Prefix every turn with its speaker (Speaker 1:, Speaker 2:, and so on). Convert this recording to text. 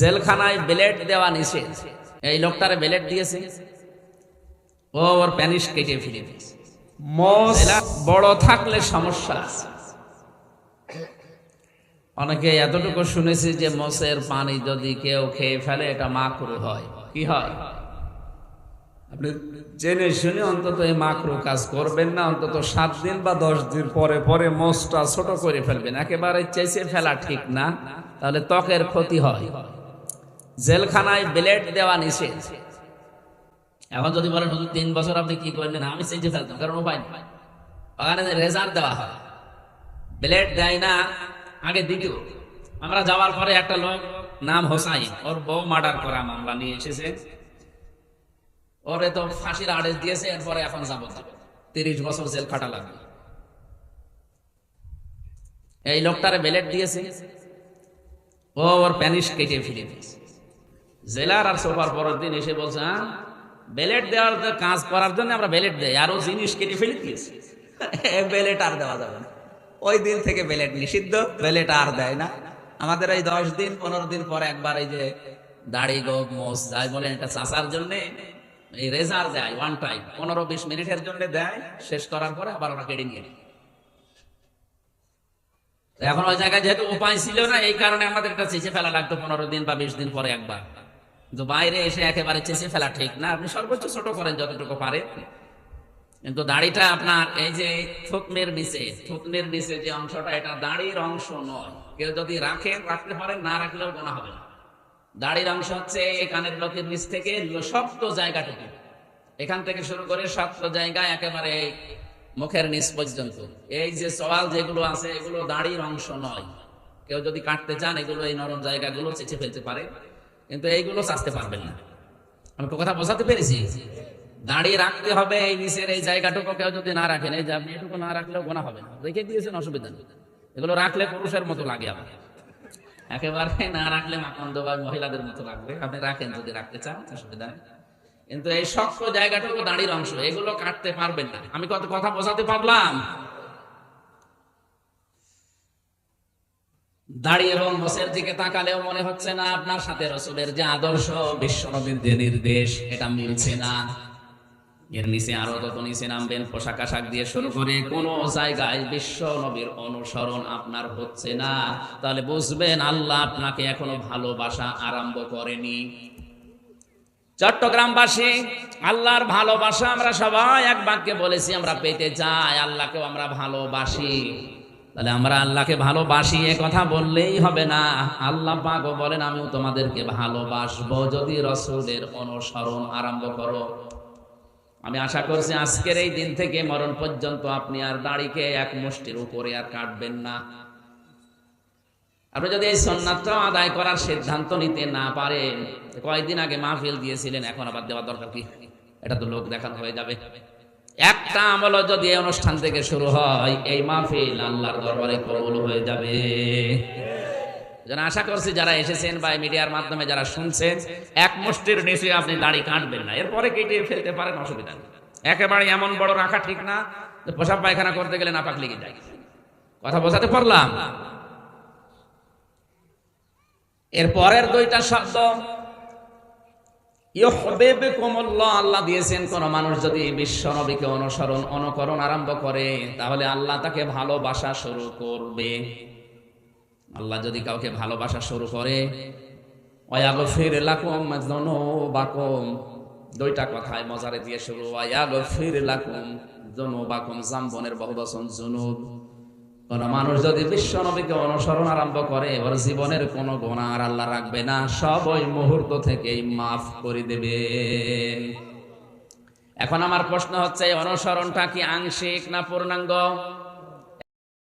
Speaker 1: জেলখানায় বেলেট দেওয়া নিষেধ। এই লোকটারে বেলেট দিয়েছে। ও ওর প্যানিস কেটে ফিরে বড় থাকলে সমস্যা আছে। অনেকে এতটুকু শুনেছি যে মোষের পানি যদি কেউ খেয়ে ফেলে এটা মাকরু হয়। কি হয়? আপনি জেনে শুনে অন্তত এই মাকরু কাজ করবেন না অন্তত সাত দিন বা দশ দিন পরে পরে মোষটা ছোট করে ফেলবেন। একেবারে চেঁচে ফেলা ঠিক না তাহলে ত্বকের ক্ষতি হয়। জেলখানায় ব্লেড দেওয়া নিষেধ। এখন যদি বলেন, হুজুর, তিন বছর আপনি কি করলেন আমি চেঞ্জে ফেলতাম কারণ উপায় নেই। ওখানে রেজাল্ট দেওয়া হয়, ব্লেড দেয় না, আগে দ্বিতীয়। আমরা যাওয়ার পরে একটা লোক নাম হোসাইন, ওর বউ মার্ডার করা মামলা নিয়ে এসেছে। ওরে তো ফাঁসির আদেশ দিয়েছে, এরপরে এখন যাব। তিরিশ বছর জেল খাটা লাগবে। এই লোকটারে বেলেট দিয়েছে। ও ওর প্যানিস কেটে ফিরে দিয়েছে। জেলার আর সোফার পরের দিন এসে বলছে হ্যাঁ বেলেট দেওয়ার কাজ করার জন্য আমরা বেলেট দেই, আরও জিনিস কেটে ফেলে দিয়েছি। বেলেট আর দেওয়া যাবে না। ওই দিন থেকে বেলেট নিষিদ্ধ বেলেট আর দেয় না। আমাদের এই দশ দিন, পনেরো দিন পরে একবার এই যে দাড়ি, গোপ মোস যাই বলেন, এটা চাষার জন্য, এই রেজার দেয় ওয়ান টাইম পনেরো বিশ মিনিটের জন্য দেয়, শেষ করার পরে আবার ওরা কেটে নিয়ে এখন ওই জায়গায় যেহেতু উপায় ছিল না, এই কারণে আমাদের এটা চেঁচে ফেলা লাগতো পনেরো দিন বা বিশ দিন পরে একবার। কিন্তু বাইরে এসে একেবারে চেঁচে ফেলা ঠিক না। আপনি সর্বোচ্চ ছোট করেন যতটুকু পারে কিন্তু দাড়িটা আপনার এই যে থুতমের নিচে থুতমের নিচে যে অংশটা, এটা দাড়ির অংশ নয়। কেউ যদি রাখে, রাখতে পারেন, না রাখলেও গোনা হবে না। দাড়ির অংশ হচ্ছে এই কানের লোকের নিচ থেকে শক্ত জায়গাটুকু। এখান থেকে শুরু করে শক্ত জায়গা একেবারে মুখের নিচ পর্যন্ত। এই যে সওয়াল যেগুলো আছে, এগুলো দাড়ির অংশ নয়। কেউ যদি কাটতে চান, এগুলো এই নরম জায়গাগুলো চেঁচে ফেলতে পারে কিন্তু এইগুলো চাচতে পারবেন না। আমি তো কথা বোঝাতে পেরেছি। দাঁড়িয়ে রাখতে হবে এই নিচের এই জায়গাটুকু, কেউ যদি না রাখেন এই যে আপনি এটুকু না রাখলেও গোনা হবে না। রেখে দিয়েছেন, অসুবিধা নেই। এগুলো রাখলে পুরুষের মতো লাগে আমার একেবারে না রাখলে মাকন্দ বা মহিলাদের মতো লাগবে। আপনি রাখেন, যদি রাখতে চান, অসুবিধা নেই। কিন্তু এই শক্ত জায়গাটুকু, দাঁড়ির অংশ, এগুলো কাটতে পারবেন না। আমি কত কথা বোঝাতে পারলাম? দাড়ি এবং মোষের দিকে তাকালেও মনে হচ্ছে না আপনার সাথে রসুলের যে আদর্শ, বিশ্বনবীর যে নির্দেশ, এটা মিলছে না। এর নিচে আরও যত নিচে নামবেন, পোশাক আশাক দিয়ে শুরু করে কোন জায়গায় বিশ্ব নবীর অনুসরণ আপনার হচ্ছে না। তাহলে বুঝবেন আল্লাহ আপনাকে এখনও ভালোবাসা আরম্ভ করেনি। চট্টগ্রামবাসী, আল্লাহর ভালোবাসা আমরা সবাই এক বাক্যে বলেছি, আমরা পেতে চাই, আল্লাহকেও আমরা ভালোবাসি। তাহলে আমরা আল্লাহকে ভালোবাসি, এ কথা বললেই হবে না। আল্লাহ পাকও বলেন, আমিও তোমাদেরকে ভালোবাসবো। যদি রসুলের অনুসরণ আরম্ভ করো। আমি আশা করছি আজকের এই দিন থেকে মরণ পর্যন্ত আপনি আর দাড়িকে এক মুষ্টির উপরে আর কাটবেন না। আপনি যদি এই সন্ন্যাতটা আদায় করার সিদ্ধান্ত নিতে না পারেন কয়েকদিন আগে মাহফিল দিয়েছিলেন, এখন আবার দেওয়ার দরকার কি? এটা তো লোক দেখানো হয়ে যাবে। একটা আমল যদি এই অনুষ্ঠান থেকে শুরু হয়, এই মাহফিল আল্লাহর দরবারে কবুল হয়ে যাবে। যেন আশা করছি যারা এসেছেন বা মিডিয়ার মাধ্যমে যারা শুনছেন, এক মুষ্টির নিচে আপনি দাড়ি কাটবেন না। এরপরে কেটে ফেলতে পারেন, অসুবিধা নেই। একেবারে এমন বড় রাখা ঠিক না যে পোশাক পায়খানা করতে গেলে নাপাক লেগে যায়। কথা বোঝাতে পারলাম? এর পরের দুইটা শব্দ আল্লাহ দিয়েছেন, কোন মানুষ যদি বিশ্ব নবীকে অনুসরণ, অনুকরণ আরম্ভ করে, তাহলে আল্লাহ তাকে ভালোবাসা শুরু করবে। আল্লাহ যদি কাউকে ভালোবাসা শুরু করে, ওয়াগফির লাকুম যুনুবাকুম। দুইটা কথায় মজারে দিয়ে শুরু, ওয়াগফির লাকুম যুনুবাকুম, জামবনের বহুবচন যুনুব। কোন মানুষ যদি বিশ্ব নবীকে অনুসরণ আরম্ভ করে, ওর জীবনের কোনো গোনা আর আল্লাহ রাখবে না। সব ওই মুহূর্ত থেকেই মাফ করে দেবে। এখন আমার প্রশ্ন হচ্ছে অনুসরণটা কি আংশিক না পূর্ণাঙ্গ?